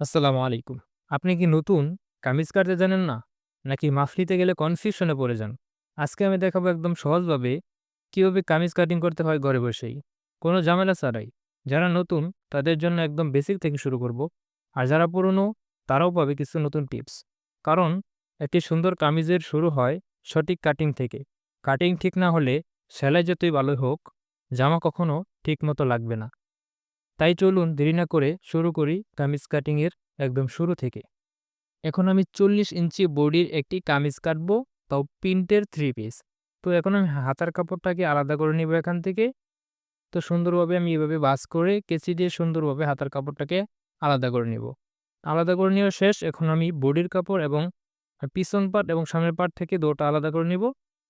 আসসালামু আলাইকুম। আপনি কি নতুন কামিজ কাটতে জানেন না? নাকি মাফলিতে গেলে কনফিউশনে পড়ে যান? আজকে আমি দেখাবো একদম সহজভাবে কীভাবে কামিজ কাটিং করতে হয় ঘরে বসেই। কোনো ঝামেলা ছাড়াই। যারা নতুন, তাদের জন্য একদম বেসিক থেকে শুরু করব। আর যারা পুরনো, তারাও পাবে কিছু নতুন টিপস। কারণ, একটি সুন্দর কামিজের শুরু হয় সঠিক কাটিং থেকে। কাটিং ঠিক না হলে সেলাই যতই ভালো হোক, জামা কখনো ঠিক মতো লাগবে না। তাই চলুন দেরি না করে শুরু করি কামিজ কাটিংয়ের একদম শুরু থেকে। এখন আমি চল্লিশ ইঞ্চি বডির একটি কামিজ কাটবো, তাও প্রিন্টের থ্রি পিস। তো এখন আমি হাতার কাপড়টাকে আলাদা করে নিব এখান থেকে। তো সুন্দরভাবে আমি এভাবে বাস করে কেচি দিয়ে সুন্দরভাবে হাতার কাপড়টাকে আলাদা করে নিব। আলাদা করে নেওয়া শেষ, এখন আমি বডির কাপড় এবং পিছন পাট এবং সামনের পাট থেকে দুটো আলাদা করে নিব।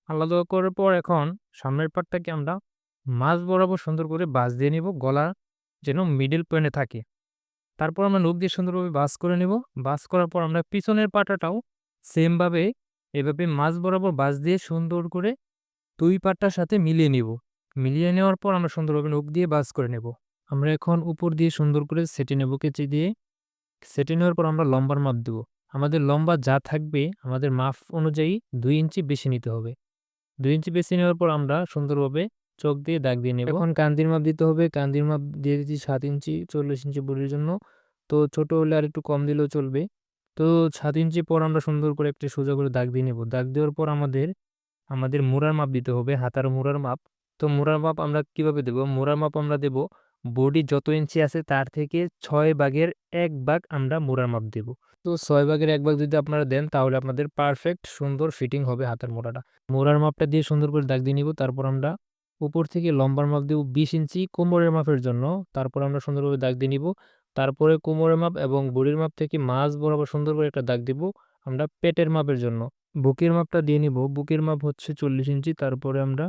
আলাদা করার পর এখন সামনের পাটটাকে আমরা মাঝ বরাবর সুন্দর করে বাস দিয়ে নিব গলা যেন মিডল পয়েন্টে থাকে। তারপর আমরা নখ দিয়ে সুন্দরভাবে বাস করে নেব। বাস করার পর আমরা পিছনের পাটাটাও সেমভাবে এভাবে মাছ বরাবর বাস দিয়ে সুন্দর করে দুই পাটটার সাথে মিলিয়ে নিব। মিলিয়ে নেওয়ার পর আমরা সুন্দরভাবে নখ দিয়ে বাস করে নেব। আমরা এখন উপর দিয়ে সুন্দর করে সেটে নেব কেচি দিয়ে। সেটে নেওয়ার পর আমরা লম্বার মাপ দেব। আমাদের লম্বা যা থাকবে, আমাদের মাপ অনুযায়ী দুই ইঞ্চি বেশি নিতে হবে। দুই ইঞ্চি বেশি নেওয়ার পর আমরা সুন্দরভাবে চোখ দিয়ে দাগ দিয়ে নেব। এখন কান্দির মাপ দিতে হবে। কান্দির মাপ দিয়ে দিচ্ছি সাত ইঞ্চি, চল্লিশ ইঞ্চি বডির জন্য। তো ছোট হলে আর একটু কম দিলেও চলবে। তো সাত ইঞ্চি পর আমরা সুন্দর করে একটি সোজা করে দাগ দিয়ে নেব। দাগ দেওয়ার পর আমাদের আমাদের মোড়ার মাপ দিতে হবে, হাতার মোড়ার মাপ। তো মোড়ার মাপ আমরা কীভাবে দেব? মোড়ার মাপ আমরা দেব, বডি যত ইঞ্চি আছে তার থেকে ছয় ভাগের এক ভাগ আমরা মোড়ার মাপ দেব। তো ছয় ভাগের এক ভাগ যদি আপনারা দেন, তাহলে আপনাদের পারফেক্ট সুন্দর ফিটিং হবে হাতের মোড়াটা। মোড়ার মাপটা দিয়ে সুন্দর করে দাগ দিয়ে নিব, তারপর আমরা উপর থেকে লম্বার মাপ দেব বিশ ইঞ্চি কোমরের মাপের জন্য। তারপর আমরা সুন্দরভাবে দাগ দিয়ে নিব। তারপরে কোমরের মাপ এবং বডির মাপ থেকে মাছ বরাবর সুন্দর করে একটা দাগ দিব আমরা পেটের মাপের জন্য। বুকের মাপটা দিয়ে নিব। বুকের মাপ হচ্ছে চল্লিশ ইঞ্চি। তারপরে আমরা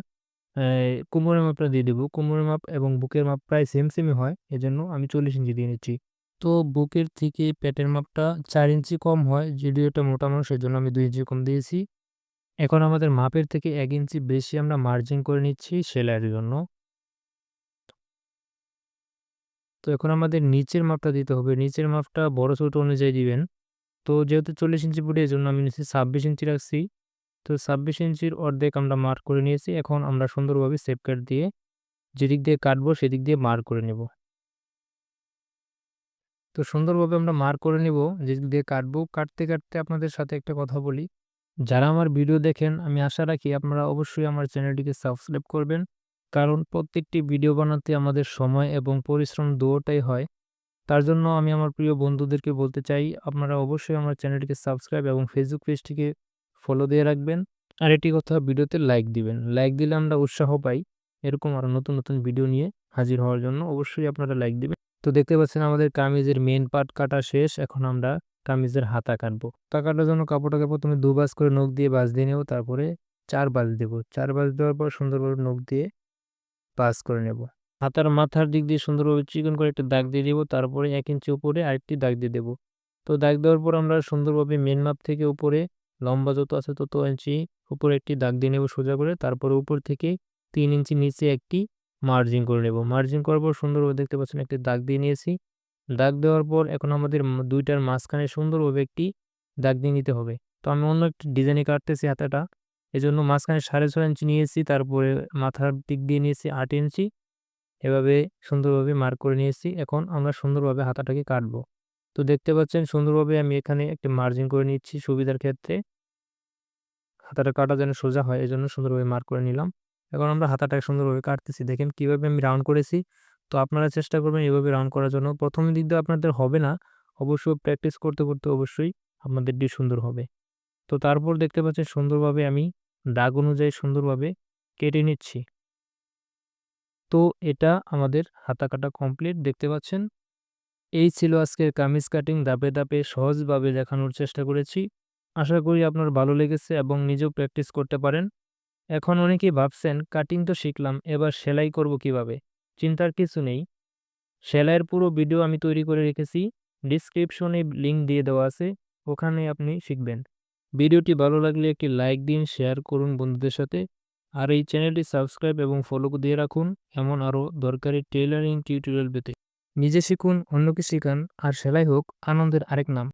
কোমরের মাপটা দিয়ে দেবো। কোমরের মাপ এবং বুকের মাপ প্রায় সেম সেমই হয়। এজন্য আমি চল্লিশ ইঞ্চি দিয়ে নিচ্ছি। তো বুকের থেকে পেটের মাপটা চার ইঞ্চি কম হয়। যদিও এটা মোটা মানুষ জন্য আমি দুই ইঞ্চি কম দিয়েছি। এখন আমাদের মাপের থেকে এক ইঞ্চি বেশি আমরা মার্জিন করে নিচ্ছি সেলাইয়ের জন্য। তো এখন আমাদের নিচের মাপটা দিতে হবে। নিচের মাপটা বড় ছোট অনুযায়ী দিবেন। তো যেহেতু চল্লিশ ইঞ্চি বুটি এই জন্য আমি নিচ্ছি ছাব্বিশ ইঞ্চি রাখছি। তো ছাব্বিশ ইঞ্চির অর্ধেক আমরা মার্ক করে নিয়েছি। এখন আমরা সুন্দরভাবে সেপ কাট দিয়ে যেদিক দিয়ে কাটবো সেদিক দিয়ে মার্ক করে নেব। তো সুন্দরভাবে আমরা মার্ক করে নিব, যেদিক দিয়ে কাটবো। কাটতে কাটতে আপনাদের সাথে একটা কথা বলি। যারা আমার ভিডিও দেখেন, আমি আশা রাখি আপনারা অবশ্যই আমার চ্যানেলটিকে সাবস্ক্রাইব করবেন। কারণ প্রত্যেকটি ভিডিও বানাতে আমাদের সময় এবং পরিশ্রম দুটোটাই হয়। তার জন্য আমি আমার প্রিয় বন্ধুদেরকে বলতে চাই, আপনারা অবশ্যই আমার চ্যানেলটিকে সাবস্ক্রাইব এবং ফেসবুক পেজটিকে ফলো দিয়ে রাখবেন। আর এটি কথা, ভিডিওতে লাইক দিবেন। লাইক দিলে আমরা উৎসাহ পাই এরকম আরও নতুন নতুন ভিডিও নিয়ে হাজির হওয়ার জন্য। অবশ্যই আপনারা লাইক দিবেন। তো দেখতে পাচ্ছেন আমাদের কামিজের মেন পার্ট কাটা শেষ। এখন আমরা কামিজের হাতা কাটবো। হাতা কাটার জন্য কাপড়টাকে প্রথমে দু বাজ করে নখ দিয়ে বাজ দিয়ে নেব, তারপরে চার বাজ দেব। চার বাজ দেওয়ার পর সুন্দরভাবে নখ দিয়ে বাজ করে নেব। হাতার মাথার দিক দিয়ে সুন্দরভাবে চিকন করে একটা দাগ দিয়ে দেবো তারপরে এক ইঞ্চি উপরে আরেকটি দাগ দিয়ে দেবো। তো দাগ দেওয়ার পর আমরা সুন্দরভাবে মেন মাপ থেকে উপরে, লম্বা যত আছে তত ইঞ্চি উপরে একটি দাগ দিয়ে নেব সোজা করে, তারপরে উপর থেকে তিন ইঞ্চি নিচে একটি মার্জিন করে নেব। মার্জিন করার পর সুন্দরভাবে দেখতে পাচ্ছেন একটি দাগ দিয়ে নিয়েছি। দাগ দেওয়ার পর এখন আমাদের দুইটার মাঝখানে সুন্দরভাবে একটি দাগ দিয়ে নিতে হবে। তো আমি অন্য একটি ডিজাইনে কাটতেছি হাতাটা। এই জন্য মাঝখানে সাড়ে ছয় ইঞ্চি নিয়েছি, তারপরে মাথার দিক দিয়ে নিয়েছি আট ইঞ্চি এভাবে সুন্দরভাবে মার্ক করে নিয়েছি। এখন আমরা সুন্দরভাবে হাতাটাকে কাটবো। তো দেখতে পাচ্ছেন, সুন্দরভাবে আমি এখানে একটি মার্জিন করে নিচ্ছি সুবিধার ক্ষেত্রে। হাতাটা কাটা যেন সোজা হয় এই জন্য সুন্দরভাবে মার্ক করে নিলাম। এখন আমরা হাতাটাকে সুন্দরভাবে কাটতেছি। দেখেন কীভাবে আমি রাউন্ড করেছি। তো আপনারা চেষ্টা করবেন এভাবে রাউন্ড করার জন্য। প্রথম দিক দিয়ে আপনাদের হবে না, অবশ্যই প্র্যাকটিস করতে করতে অবশ্যই আপনাদেরটি সুন্দর হবে। তো তারপর দেখতে পাচ্ছেন সুন্দরভাবে আমি দাগ অনুযায়ী সুন্দরভাবে কেটে নিচ্ছি। তো এটা আমাদের হাতা কাটা কমপ্লিট দেখতে পাচ্ছেন? এই ছিল আজকের কামিজ কাটিং দাপে দাপে সহজভাবে দেখানোর চেষ্টা করেছি। আশা করি আপনার ভালো লেগেছে এবং নিজেও প্র্যাকটিস করতে পারেন। এখন অনেকেই ভাবছেন কাটিং তো শিখলাম, এবার সেলাই করব কীভাবে? চিন্তার কিছু নেই। সেলাইয়ের পুরো ভিডিও আমি তৈরি করে রেখেছি ডিসক্রিপশনে লিঙ্ক দিয়ে দেওয়া আছে, ওখানে আপনি শিখবেন। ভিডিওটি ভালো লাগলে একটি লাইক দিন শেয়ার করুন বন্ধুদের সাথে, আর এই চ্যানেলটি সাবস্ক্রাইব এবং ফলো দিয়ে রাখুন, এমন আরও দরকারি টেইলারিং টিউটোরিয়াল পেতে। নিজে শিখুন, অন্যকে শিখান, আর সেলাই হোক, আনন্দের আরেক নাম।